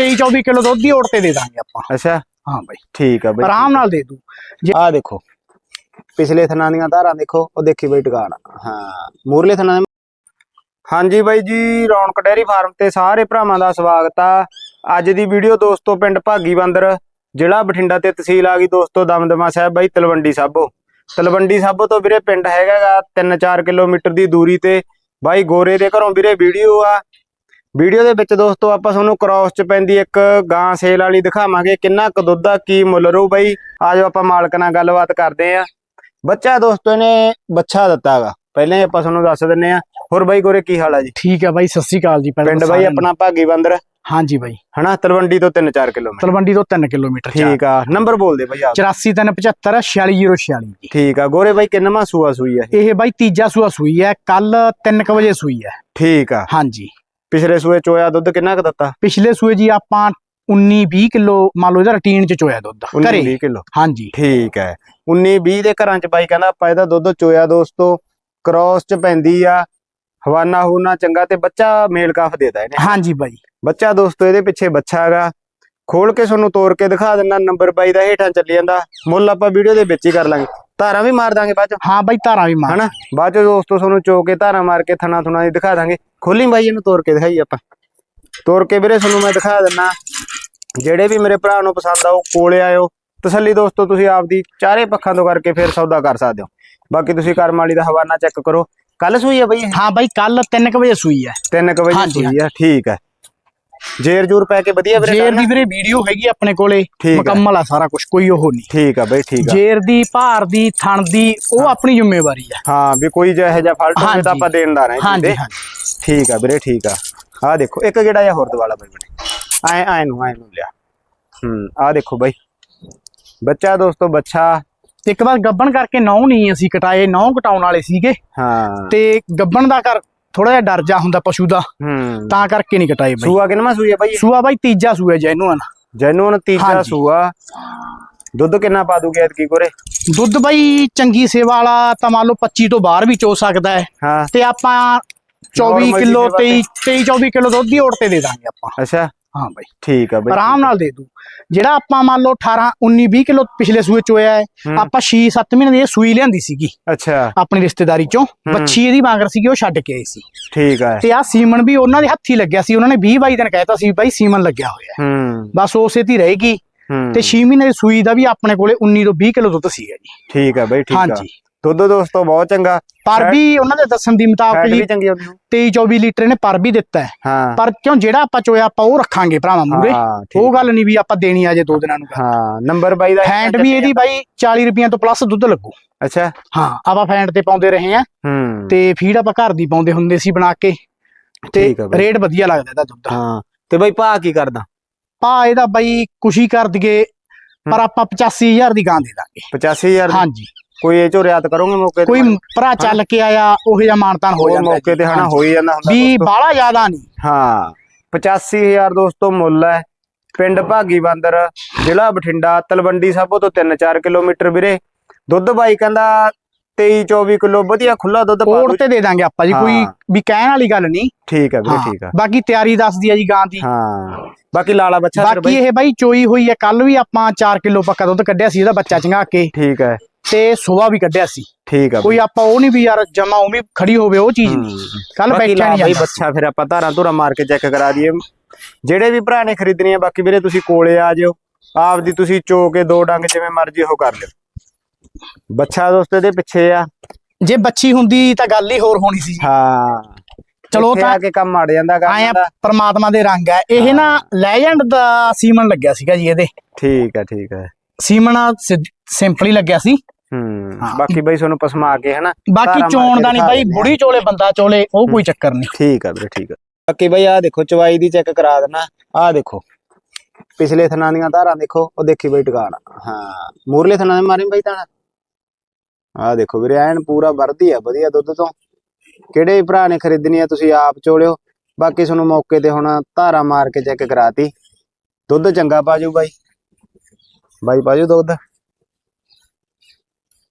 23 24 kilo ਦੁੱਧ ਦੀ ਓਟ ਤੇ ਦੇ ਦਾਂਗੇ ਆਪਾਂ। ਅੱਛਾ। ਹਾਂ ਬਾਈ। ਠੀਕ ਆ ਬਈ। ਆਰਾਮ ਨਾਲ ਦੇ ਦੂ। ਆ ਦੇਖੋ ਪਿਛਲੇ ਥਣਾਂ ਦੀਆਂ ਧਾਰਾਂ ਦੇਖੋ ਉਹ ਦੇਖੀ ਬਈ ਟਿਕਾਣ। ਹਾਂ ਮੂਰਲੇ ਥਣਾਂ ਦੇ ਹਾਂਜੀ ਬਾਈ ਜੀ ਰੌਣਕ ਡੈਰੀ ਫਾਰਮ ਤੇ ਸਾਰੇ ਭਰਾਵਾਂ ਦਾ ਸਵਾਗਤ ਆ। ਅੱਜ ਦੀ ਵੀਡੀਓ ਦੋਸਤੋ ਪਿੰਡ ਭਾਗੀ ਬੰਦਰ ਜ਼ਿਲ੍ਹਾ ਬਠਿੰਡਾ ਤੇ ਤਹਿਸੀਲ ਆ ਗਈ ਦੋਸਤੋ ਦਮਦਮਾ ਸਾਹਿਬ ਬਾਈ ਤਲਵੰਡੀ ਸਾਬੋ। ਤਲਵੰਡੀ ਸਾਬੋ ਤੋਂ ਵੀਰੇ ਪਿੰਡ ਹੈਗਾਗਾ 3-4 ਕਿਲੋਮੀਟਰ ਦੀ ਦੂਰੀ ਤੇ। ਬਾਈ ਗੋਰੇ ਦੇ ਘਰੋਂ ਵੀਰੇ ਵੀਡੀਓ ਆ। ਵੀਡੀਓ ਦੇ ਵਿੱਚ ਦੋਸਤੋ ਆਪਾਂ ਤੁਹਾਨੂੰ ਕ੍ਰਾਸ ਚ ਪੈਂਦੀ ਇੱਕ ਗਾਂ ਸੇਲ ਵਾਲੀ ਦਿਖਾਵਾਂਗੇ ਕਿੰਨਾ ਕੁ ਦੁੱਧ ਦਾ ਕੀ ਮੁੱਲ ਰਹੂ ਬਾਈ? ਆਜੋ ਆਪਾਂ ਮਾਲਕ ਨਾਲ ਗੱਲਬਾਤ ਕਰਦੇ ਆ। ਬੱਚਾ ਦੋਸਤੋ ਨੇ ਬੱਚਾ ਦਿੱਤਾਗਾ ਪਹਿਲਾਂ ਆਪਾਂ ਤੁਹਾਨੂੰ ਦੱਸ ਦਿੰਨੇ ਆ। ਹੋਰ ਬਾਈ ਗੋਰੇ ਕੀ ਹਾਲ ਆ ਜੀ? ਠੀਕ ਹੈ ਬਾਈ ਸਤਿ ਸ੍ਰੀ ਅਕਾਲ ਜੀ ਪਿੰਡ ਬਾਈ। ਆਪਣਾ ਭਾਗੀ ਬੰਦਰ। ਹਾਂਜੀ ਬਾਈ। ਹਨਾ? ਤਲਵੰਡੀ ਤੋਂ 3-4 ਕਿਲੋਮੀਟਰ। ਤਲਵੰਡੀ ਤੋਂ 3 ਕਿਲੋਮੀਟਰ ਠੀਕ ਆ। ਨੰਬਰ ਬੋਲ ਦੇ ਬਾਈ ਆਪ। 8475 46046 ਜੀ ਠੀਕ ਆ। ਗੋਰੇ ਬਾਈ ਕਿੰਨਵਾਂ ਸੂਆ ਸੂਈ ਆ ਇਹ? ਇਹ ਬਾਈ ਤੀਜਾ ਸੂਆ ਸੂਈ ਹੈ ਕੱਲ 3 ਵਜੇ ਸੂਈ ਹੈ ਠੀਕ ਆ। ਹਾਂਜੀ। ਪਿਛਲੇ ਸੂਏ ਚੋਇਆ ਦੁੱਧ ਕਿੰਨਾ ਕੁ ਦਿੱਤਾ? ਪਿਛਲੇ ਸੂਏ ਜੀ ਆਪਾਂ 19 20 ਕਿਲੋ ਮੰਨ ਲਓ ਇਹਦਾ ਰੂਟੀਨ ਚ ਚੋਇਆ ਦੁੱਧ 19 ਘਰੇ। 20 ਕਿਲੋ। ਹਾਂਜੀ। ਠੀਕ ਹੈ। 19 20 ਦੇ ਘਰਾਂ ਚ ਬਾਈ ਕਹਿੰਦਾ ਆਪਾਂ ਇਹਦਾ ਦੁੱਧ ਚੋਇਆ ਦੋਸਤੋ ਕ੍ਰਾਸ ਚ ਪੈਂਦੀ ਆ ਹਵਾਨਾ ਹੂਨਾ ਚੰਗਾ ਤੇ ਬੱਚਾ ਮੇਲ ਕਾਫ ਦੇਦਾ ਇਹਨੇ। ਹਾਂਜੀ ਬਾਈ। ਬੱਚਾ ਦੋਸਤੋ ਇਹਦੇ ਪਿੱਛੇ ਬੱਚਾ ਹੈਗਾ। ਖੋਲ ਕੇ ਤੁਹਾਨੂੰ ਤੋੜ ਕੇ ਦਿਖਾ ਦਿੰਦਾ ਨੰਬਰ ਬਾਈ ਦਾ ਹੇਠਾਂ ਚੱਲੀ ਜਾਂਦਾ। ਮੁੱਲ ਆਪਾਂ ਵੀਡੀਓ ਦੇ ਵਿੱਚ ਹੀ ਕਰ ਲਾਂਗੇ। ਧਾਰਾਂ ਵੀ ਮਾਰ ਦਾਂਗੇ ਬਾਅਦ ਚ। ਹਾਂ ਬਾਈ ਧਾਰਾਂ ਵੀ ਮਾਰ। ਹਨਾ? ਬਾਅਦ ਚ ਦੋਸਤੋ ਤੁਹਾਨੂੰ ਚੋ ਕੇ ਧਾਰਾਂ ਮਾਰ ਕੇ ਥਣਾ ਥੁਣਾ ਦੀ ਦਿਖਾ ਦਾਂਗੇ। ਖੋਲੀ ਬਾਈ ਇਹਨੂੰ ਤੋੜ ਕੇ ਦਿਖਾਈ ਆਪਾਂ। ਤੋੜ ਕੇ ਵੀਰੇ ਤੁਹਾਨੂੰ ਮੈਂ ਦਿਖਾ ਦਿੰਨਾ। ਜਿਹੜੇ ਵੀ ਮੇਰੇ ਭਰਾ ਨੂੰ ਪਸੰਦ ਆਓ ਕੋਲੇ ਆਇਓ। ਤਸੱਲੀ ਦੋਸਤੋ ਤੁਸੀਂ ਆਪਦੀ ਚਾਰੇ ਪੱਖਾਂ ਤੋਂ ਕਰਕੇ ਫਿਰ ਸੌਦਾ ਕਰ ਸਕਦੇ ਹੋ। ਬਾਕੀ ਤੁਸੀਂ ਕਰਮ ਵਾਲੀ ਦਾ ਹਵਾਨਾ ਚੈੱਕ ਕਰੋ। ਕੱਲ ਸੂਈ ਹੈ ਬਈ ਹਾਂ ਬਾਈ ਕੱਲ 3 ਵਜੇ ਸੂਈ ਹੈ 3 ਵਜੇ ਸੂਈ ਹੈ ਠੀਕ ਹੈ ਜੇਰ ਜੂਰ ਪੈ ਕੇ ਵਧੀਆ ਵੀਰੇ ਜੇਰ? ਦੀ ਵੀਰੇ ਵੀਡੀਓ ਹੈਗੀ ਆਪਣੇ ਕੋਲੇ ਆ। ਮੁਕੰਮਲ ਆ ਸਾਰਾ ਕੁਝ ਕੋਈ ਉਹ ਨਹੀਂ। ਠੀਕ ਆ ਬਈ ਠੀਕ ਆ। ਜੇਰ ਦੀ ਭਾਰ ਦੀ ਥਣ ਦੀ ਉਹ ਆਪਣੀ ਜ਼ਿੰਮੇਵਾਰੀ ਹੈ ਹਾਂ ਵੀ ਕੋਈ ਜਿਹਾ ਜਿਹਾ ਫਾਲਟ ਹੋਵੇ। ਤਾਂ ਆਪਾਂ ਦੇਣਦਾਰ ਹਾਂ ਇਹ ਚੀਜ਼ ਹਾਂਜੀ। ਦੇ। ਠੀਕ ਆ ਵੀਰੇ ਠੀਕ ਆ। ਆਹ ਦੇਖੋ ਇੱਕ ਗੇੜਾ ਜਿਹਾ ਹੋਰ ਦਵਾਲਾ ਬਈ ਬਣੇ। ਐ ਐ ਨੂੰ ਐ ਨੂੰ ਲਿਆ। ਹੂੰ ਆਹ ਦੇਖੋ ਬਈ। ਬੱਚਾ ਦੋਸਤੋ ਬੱਚਾ। ਇੱਕ ਵਾਰ ਗੱਬਣ ਕਰਕੇ ਨੌ ਨਹੀਂ ਅਸੀਂ ਕਟਾਏ ਨੌ ਕਟਾਉਣ ਵਾਲੇ ਸੀਗੇ। ਹਾਂ। ਤੇ ਗੱਬਣ ਦਾ ਕਰ ਥੋੜਾ ਜਿਹਾ ਡਰ ਜਾ ਹੁੰਦਾ ਪਸ਼ੂ ਦਾ ਹੂੰ। ਤਾਂ ਕਰਕੇ ਨਹੀਂ ਕਟਾਏ ਬਾਈ। ਸੂਆ ਕਿੰਨਾ ਸੂਈ ਆ ਬਾਈ? ਸੂਆ ਬਾਈ ਤੀਜਾ ਸੂਆ ਜੈਨੂਨ ਜੈਨੂਨ ਤੀਜਾ। ਸੂਆ। ਦੁੱਧ ਕਿੰਨਾ ਪਾ ਦੂਗੇ ਐਤਕੀ ਕੋਰੇ? ਦੁੱਧ ਬਾਈ ਚੰਗੀ ਸੇਵਾ ਵਾਲਾ ਤਾਂ ਮੰਨ ਲਓ 25 ਤੋਂ ਬਾਹਰ ਵੀ ਚੋ ਸਕਦਾ ਹੈ। ਤੇ ਆਪਾਂ 24 Normal ਕਿਲੋ ਦੀ 23 23 24 ਕਿਲੋ ਦੁੱਧ ਦੀ ਓਟ ਤੇ ਦੇ ਦਾਂਗੇ ਆਪਾਂ। ਅੱਛਾ। ਹਾਂ ਬਾਈ। ਠੀਕ ਆ ਬਈ ਆਰਾਮ ਨਾਲ ਦੇ ਦੂ। ਜਿਹੜਾ ਆਪਾਂ ਮੰਨ ਲਓ 18 19 20 ਕਿਲੋ ਪਿਛਲੇ ਸੂਏ ਚੋਇਆ ਹੈ ਹੂੰ। ਆਪਾਂ 6 7 ਮਹੀਨੇ ਦੀ ਸੂਈ ਲਿਆਂਦੀ ਸੀਗੀ। ਅੱਛਾ। ਆਪਣੀ ਰਿਸ਼ਤੇਦਾਰੀ ਚੋਂ। ਬੱਚੀ ਇਹਦੀ ਵਾਂਗਰ ਸੀਗੀ ਉਹ ਛੱਡ ਕੇ ਆਏ ਸੀ। ਠੀਕ ਆ। ਤੇ ਆ ਸੀਮਨ ਵੀ ਉਹਨਾਂ ਦੇ ਹੱਥੀ ਲੱਗਿਆ ਸੀ। ਉਹਨਾਂ ਨੇ 20 22 ਦਿਨ ਕਹਿਤਾ ਸੀ ਬਾਈ ਸੀਮਨ ਲੱਗਿਆ ਹੋਇਆ ਹੈ। ਬਸ ਉਸੇ ਤੇ ਹੀ ਰਹੇਗੀ ਤੇ 6 ਮਹੀਨੇ ਦੀ ਸੂਈ ਦਾ ਵੀ ਆਪਣੇ ਕੋਲੇ 19 ਤੋਂ 20 ਕਿਲੋ ਦੁੱਧ ਸੀਗਾ ਜੀ। ਠੀਕ ਆ ਬਈ ਠੀਕ ਆ। ਹਾਂਜੀ। ਦੁੱਧ ਦੋਸਤੋ ਬਹੁਤ ਚੰਗਾ। ਪਰ ਵੀ ਉਹਨਾਂ ਦੇ ਦੱਸਣ ਦੀ ਮੁਤਾਬਕ ਜੀ ਵੀ ਚੰਗੀ ਆਉਂਦੀ 23 24 ਲੀਟਰ ਨੇ ਪਰ ਵੀ ਦਿੱਤਾ ਹੈ। ਪਰ ਕਿਉਂ ਜਿਹੜਾ ਆਪਾਂ ਚੋਇਆ ਆਪਾਂ ਉਹ ਰੱਖਾਂਗੇ ਭਰਾਵਾਂ ਮੂਰੇ ਉਹ ਗੱਲ ਨਹੀਂ ਵੀ ਆਪਾਂ ਦੇਣੀ ਆ ਜੇ ਦੋ ਦਿਨਾਂ ਨੂੰ। ਹਾਂ ਨੰਬਰ ਬਾਈ ਦਾ ਫੈਂਟ ਵੀ ਇਹਦੀ ਬਾਈ 40 ਰੁਪਈਆਂ ਤੋਂ ਪਲੱਸ ਦੁੱਧ ਲੱਗੂ। ਅੱਛਾ। ਹਾਂ ਆਪਾਂ ਫੈਂਟ ਤੇ ਪਾਉਂਦੇ ਰਹੇ ਆ ਤੇ ਫੀਡ ਆਪਾਂ ਘਰ ਦੀ ਪਾਉਂਦੇ ਹੁੰਦੇ ਸੀ ਬਣਾ ਕੇ। ਤੇ। ਰੇਟ ਵਧੀਆ ਲੱਗਦਾ ਇਹਦਾ ਦੁੱਧ। ਹਾਂ ਤੇ ਬਾਈ ਭਾ ਕੀ ਕਰਦਾ? ਪਾ ਇਹਦਾ ਬਾਈ ਕੁਸ਼ੀ ਕਰ ਦਈਏ ਪਰ ਆਪਾਂ 85000 ਦੀ ਗਾਂ ਦੇ ਦਾਂਗੇ। 85000 ਦੀ? ਹਾਂਜੀ। ਕੋਈ ਇਹ ਚੋ ਰਿਆਤ ਕਰੋਗੇ ਮੌਕੇ ਤੇ ਕੋਈ ਭਰਾ ਚੱਲ ਕੇ ਆਇਆ ਉਹ ਜਿਹਾ ਮਾਨਤਾਨ ਹੋ ਜਾਂਦਾ ਮੌਕੇ ਤੇ ਹਨਾ ਹੋ। ਹੀ ਜਾਂਦਾ ਹੁੰਦਾ ਵੀ। ਬਾਹਲਾ ਜ਼ਿਆਦਾ ਨਹੀਂ। ਹਾਂ 85000 ਦੋਸਤੋ ਮੁੱਲ ਹੈ। ਪਿੰਡ ਭਾਗੀ ਬੰਦਰ ਜ਼ਿਲ੍ਹਾ ਬਠਿੰਡਾ ਤਲਵੰਡੀ ਸਾਬੋ ਤੋਂ 3-4 ਕਿਲੋਮੀਟਰ ਵੀਰੇ। ਦੁੱਧ ਬਾਈ ਕਹਿੰਦਾ 23-24 ਕਿਲੋ ਵਧੀਆ ਖੁੱਲਾ ਦੁੱਧ ਪਾ ਤੇ ਦੇ ਦਾਂਗੇ ਆਪਾਂ ਜੀ ਕੋਈ। ਵੀ ਕਹਿਣ ਵਾਲੀ ਗੱਲ ਨਹੀਂ। ਠੀਕ ਹੈ ਵੀਰੇ ਠੀਕ ਹੈ। ਬਾਕੀ ਤਿਆਰੀ ਦੱਸਦੀ ਆ ਜੀ ਗਾਂ ਦੀ। ਹਾਂ। ਬਾਕੀ ਲਾਲਾ ਬੱਚਾ ਬਾਕੀ ਇਹ ਬਾਈ ਚੋਈ ਹੋਈ ਹੈ ਕੱਲ ਵੀ ਆਪਾਂ 4 ਕਿਲੋ ਪੱਕਾ ਦੁੱਧ ਕੱਢਿਆ ਸੀ ਇਹਦਾ ਬੱਚਾ ਚੰਗਾ ਕੇ। ਠੀਕ ਹੈ। ਤੇ ਸੁਬਾ ਵੀ ਕੱਢਿਆ ਸੀ। ਠੀਕ ਹੈ ਕੋਈ ਆਪਾਂ ਉਹ ਨਹੀਂ ਵੀ ਯਾਰ ਜਮਾ ਉਵੇਂ ਖੜੀ ਹੋਵੇ ਉਹ ਚੀਜ਼। ਨਹੀਂ ਕੱਲ ਬੈਠਿਆ ਨਹੀਂ ਬਾਈ ਜਾਂਦਾ। ਬੱਚਾ ਫਿਰ ਆਪਾਂ ਧਾਰਾਂ ਧੁਰਾ ਮਾਰ ਕੇ ਚੈੱਕ ਕਰਾ ਦਈਏ। ਜਿਹੜੇ ਵੀ ਭਰਾ ਨੇ ਖਰੀਦਣੀ ਆ ਬਾਕੀ ਵੀਰੇ ਤੁਸੀਂ ਕੋਲੇ ਆ ਜਿਓ। ਆਪਦੀ ਤੁਸੀਂ ਚੋ ਕੇ ਦੋ ਡੰਗ ਜਿਵੇਂ ਮਰਜ਼ੀ ਉਹ ਕਰ ਲਿਓ। ਬੱਚਾ ਦੋਸਤੋ ਇਹਦੇ ਪਿੱਛੇ ਆ। ਜੇ ਬੱਚੀ ਹੁੰਦੀ ਤਾਂ ਗੱਲ ਹੀ ਹੋਰ ਹੋਣੀ ਸੀ। ਹਾਂ। ਚਲੋ ਤਾਂ ਆ ਕੇ ਕੰਮ ਅੜ ਜਾਂਦਾ ਕੰਮ ਦਾ। ਪਰਮਾਤਮਾ ਦੇ ਰੰਗ ਹੈ ਇਹ ਨਾ ਲੈਜੈਂਡ ਦਾ ਸੀਮਨ ਲੱਗਿਆ ਸੀਗਾ ਜੀ ਇਹਦੇ। ਠੀਕ ਹੈ ਠੀਕ ਹੈ ਸੀਮਨ ਸਿੰਪਲ ਲੱਗਿਆ ਸੀ। ਹੂੰ। ਬਾਕੀ ਬਈ ਤੁਹਾਨੂੰ ਪਸਮਾ ਕੇ ਹਨਾ ਬਾਕੀ ਚੋਣ ਦਾ ਨਹੀਂ ਬਾਈ। ਬੁੜੀ ਚੋਲੇ ਬੰਦਾ ਚੋਲੇ ਉਹ ਕੋਈ ਚੱਕਰ ਨਹੀਂ। ਠੀਕ ਆ ਵੀਰੇ ਠੀਕ ਆ। ਬਾਕੀ ਬਈ ਆ ਦੇਖੋ ਚਵਾਈ ਦੀ ਚੈੱਕ ਕਰਾ ਦੇਣਾ ਆ ਦੇਖੋ ਪਿਛਲੇ ਥਣਾਂ ਦੀਆਂ ਧਾਰਾਂ ਦੇਖੋ ਉਹ ਦੇਖੀ ਬਈ ਟਿਕਾਣ। ਹਾਂ ਮੂਰਲੇ ਥਣਾਂ ਦੇ ਮਾਰੇ ਬਈ ਤਾਣਾ ਆ ਦੇਖੋ ਵੀਰੇ ਐਨ ਪੂਰਾ ਵਰਦੀ ਆ ਵਧੀਆ ਦੁੱਧ ਤੋਂ। ਕਿਹੜੇ ਭਰਾ ਨੇ ਖਰੀਦਣੀ ਆ ਤੁਸੀਂ ਆਪ ਚੋਲਿਓ। ਬਾਕੀ ਤੁਹਾਨੂੰ ਮੌਕੇ ਤੇ ਹੁਣ ਧਾਰਾਂ ਮਾਰ ਕੇ ਚੈੱਕ ਕਰਾਤੀ। ਦੁੱਧ ਚੰਗਾ ਪਾਜੂ ਬਾਈ। ਬਾਈ ਪਾਜੂ ਦੁੱਧ।